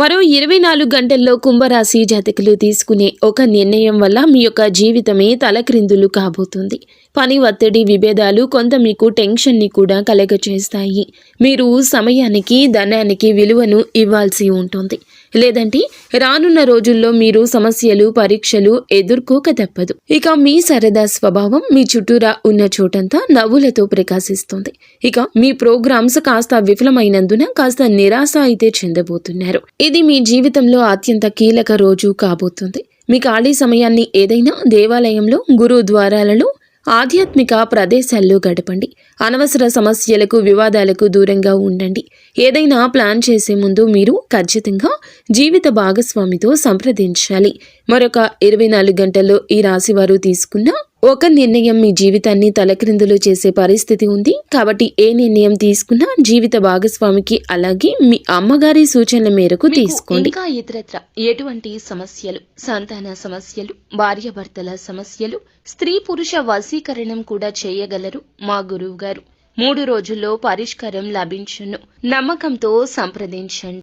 మరో ఇరవై నాలుగు గంటల్లో కుంభరాశి జాతకులు తీసుకునే ఒక నిర్ణయం వల్ల మీ యొక్క జీవితమే తలక్రిందులు కాబోతుంది. పని ఒత్తిడి విభేదాలు కొంత మీకు టెన్షన్ని కూడా కలగచేస్తాయి మీరు సమయానికి ధనానికి విలువను ఇవ్వాల్సి ఉంటుంది. లేదంటే రానున్న రోజుల్లో మీరు సమస్యలు పరీక్షలు ఎదుర్కోక తప్పదు. ఇక మీ సరదా స్వభావం మీ చుట్టూరా ఉన్న చోటంతా నవ్వులతో ప్రకాశిస్తుంది. ఇక మీ ప్రోగ్రామ్స్ కాస్త విఫలమైనందున కాస్త నిరాశ అయితే చెందబోతున్నారు. ఇది మీ జీవితంలో అత్యంత కీలక రోజు కాబోతుంది. మీ ఖాళీ సమయాన్ని ఏదైనా దేవాలయంలో గురు ద్వారాలలో ఆధ్యాత్మిక ప్రదేశాల్లో గడపండి. అనవసర సమస్యలకు వివాదాలకు దూరంగా ఉండండి. ఏదైనా ప్లాన్ చేసే ముందు మీరు ఖచ్చితంగా జీవిత భాగస్వామితో సంప్రదించాలి. మరొక ఇరవై నాలుగు గంటల్లో ఈ రాశి వారు తీసుకున్న ఒక నిర్ణయం మీ జీవితాన్ని తలక్రిందులు చేసే పరిస్థితి ఉంది. కాబట్టి ఏ నిర్ణయం తీసుకున్నా జీవిత భాగస్వామికి అలాగే మీ అమ్మగారి సూచనల మేరకు తీసుకోండి. ఇంకా ఇతరత్ర ఎటువంటి సమస్యలు సంతాన సమస్యలు భార్యాభర్తల సమస్యలు స్త్రీ పురుష వశీకరణం కూడా చేయగలరు? మా గురువు గారు మూడు రోజుల్లో పరిష్కారం లభించును. నమ్మకంతో సంప్రదించండి.